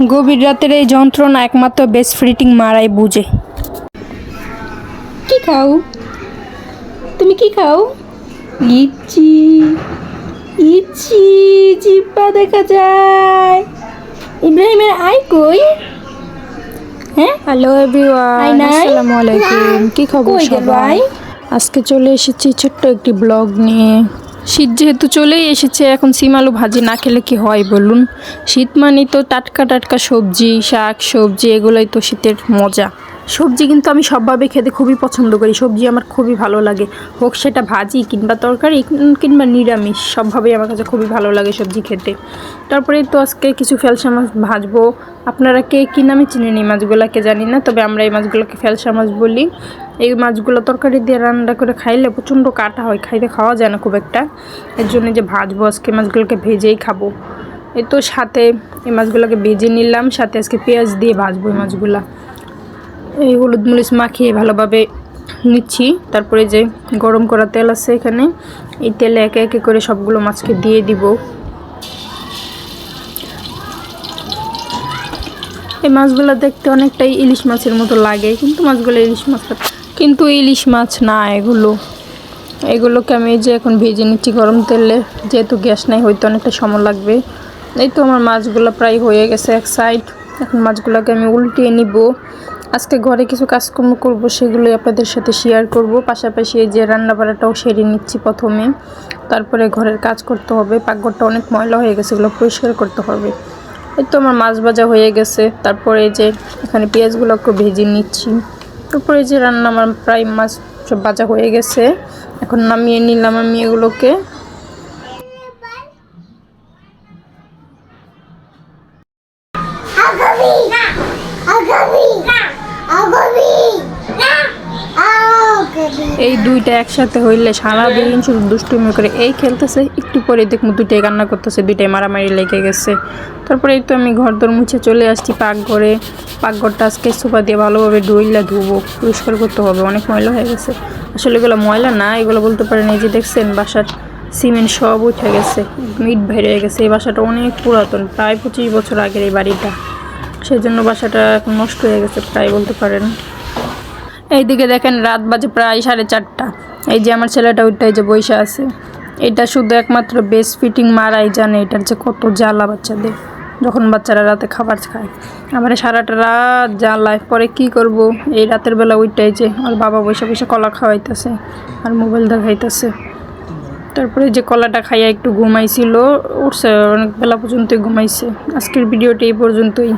গভীর রাতের এই যন্ত্রণা একমাত্র বেস্ট ফ্রিটিং মারাই বুঝে। কি খাও? তুমি কি খাও? ইচ্ছি। ইচ্ছি জিব্বা দেখা যায়। ইব্রাহিমের আই কই? হ্যাঁ? Hello everyone. আসসালামু আলাইকুম। কি খবর সবাই? আজকে চলে এসেছি ছোট্ট একটি ব্লগ নিয়ে। শীত যেহেতু চলেই এসেছে, এখন সিম আলু ভাজি না খেলে কি হয় বলুন? শীত মানেই তো টাটকা টাটকা সবজি, শাক সবজি, এগুলোই তো শীতের মজা। সবজি কিন্তু আমি সবভাবে খেতে খুবই পছন্দ করি। সবজি আমার খুবই ভালো লাগে। হোক সেটা ভাজি কিংবা তরকারি, কিংবা নিরামিষ সবভাবেই আমার কাছে খুবই ভালো লাগে সবজি খেতে। তারপরে তো আজকে কিছু ফেলসা মাছ ভাজবো। আপনারা কে কী নামে চিনেন এই মাছগুলোকে জানি না, তবে আমরা এই মাছগুলোকে ফেলসা মাছ বলি। এই মাছগুলো তরকারি দিয়ে রান্না করে খাইলে প্রচণ্ড কাটা হয়, খাইতে খাওয়া যায় না খুব একটা। এর জন্য যে ভাজবো, আজকে মাছগুলোকে ভেজেই খাব। এই তো সাথে এই মাছগুলোকে ভেজে নিলাম, সাথে আজকে পেঁয়াজ দিয়ে ভাজবো এই মাছগুলা। এই হলুদ মরিচ মাখিয়ে ভালোভাবে নিচ্ছি। তারপরে যে গরম করা তেল আছে এখানে, এই তেলে একে একে করে সবগুলো মাছকে দিয়ে দিব। এই মাছগুলো দেখতে অনেকটাই ইলিশ মাছের মতো লাগে, কিন্তু মাছগুলো ইলিশ মাছ কিন্তু ইলিশ মাছ না এগুলো। এগুলোকে আমি যে এখন ভেজে নিচ্ছি গরম তেলে, যেহেতু গ্যাস নাই হয়তো অনেকটা সময় লাগবে। এই তো আমার মাছগুলো প্রায় হয়ে গেছে এক সাইড এখন মাছগুলোকে আমি উল্টিয়ে নিব। আজকে ঘরে কিছু কাজকর্ম করব, সেগুলোই আপনাদের সাথে শেয়ার করব। পাশাপাশি এই যে রান্না বাড়াটাও সেরে নিচ্ছি প্রথমে। তারপরে ঘরের কাজ করতে হবে। পাকঘরটা অনেক ময়লা হয়ে গেছে, এগুলো পরিষ্কার করতে হবে। এই তো আমার মাছ ভাজা হয়ে গেছে। তারপরে যে এখানে পেঁয়াজগুলোকে ভেজে নিচ্ছি। তারপরে যে রান্না আমার প্রায় মাছ সব ভাজা হয়ে গেছে। এখন নামিয়ে নিলাম আমি এগুলোকে। এই দুইটা একসাথে হইলে সারাদিন শুধু দুষ্টুমি করে এই খেলতেছে, একটু পরে দেখব দুইটাই কান্না করতেছে, দুইটাই মারামারি লেগে গেছে। তারপরে এই তো আমি ঘর দর মুছে চলে আসছি পাকঘরে। পাকঘরটা আজকে সোফা দিয়ে ভালোভাবে ডইলা ধুবো, পরিষ্কার করতে হবে, অনেক ময়লা হয়ে গেছে। আসলে এগুলো ময়লা না, এগুলো বলতে পারেন এই যে দেখছেন বাসার সিমেন্ট সব উঠে গেছে মিট হয়ে গেছে। এই বাসাটা অনেক পুরাতন, প্রায় পঁচিশ বছর আগের এই বাড়িটা। সেই জন্য বাসাটা এখন নষ্ট হয়ে গেছে প্রায় বলতে পারেন। এইদিকে দেখেন রাত বাজে প্রায় সাড়ে চারটা। এই যে আমার ছেলেটা ওইটাই যে বৈশা আছে। এটা শুধু একমাত্র বেস ফিটিং মারাই জানে, এটার যে কত জ্বালা বাচ্চাদের, যখন বাচ্চারা রাতে খাবার খায়। আমার সারাটা রাত জ্বালায়, পরে কি করব? এই রাতের বেলা ওইটাই যে আর বাবা বসে বসে কলা খাওয়াইতেছে, আর মোবাইল দেখাইতেছে। তারপরে যে কলাটা খাইয়া একটু ঘুমাইছিল, উঠছে, অনেক বেলা পর্যন্তই ঘুমাইছে। আজকের ভিডিওটি এই পর্যন্তই।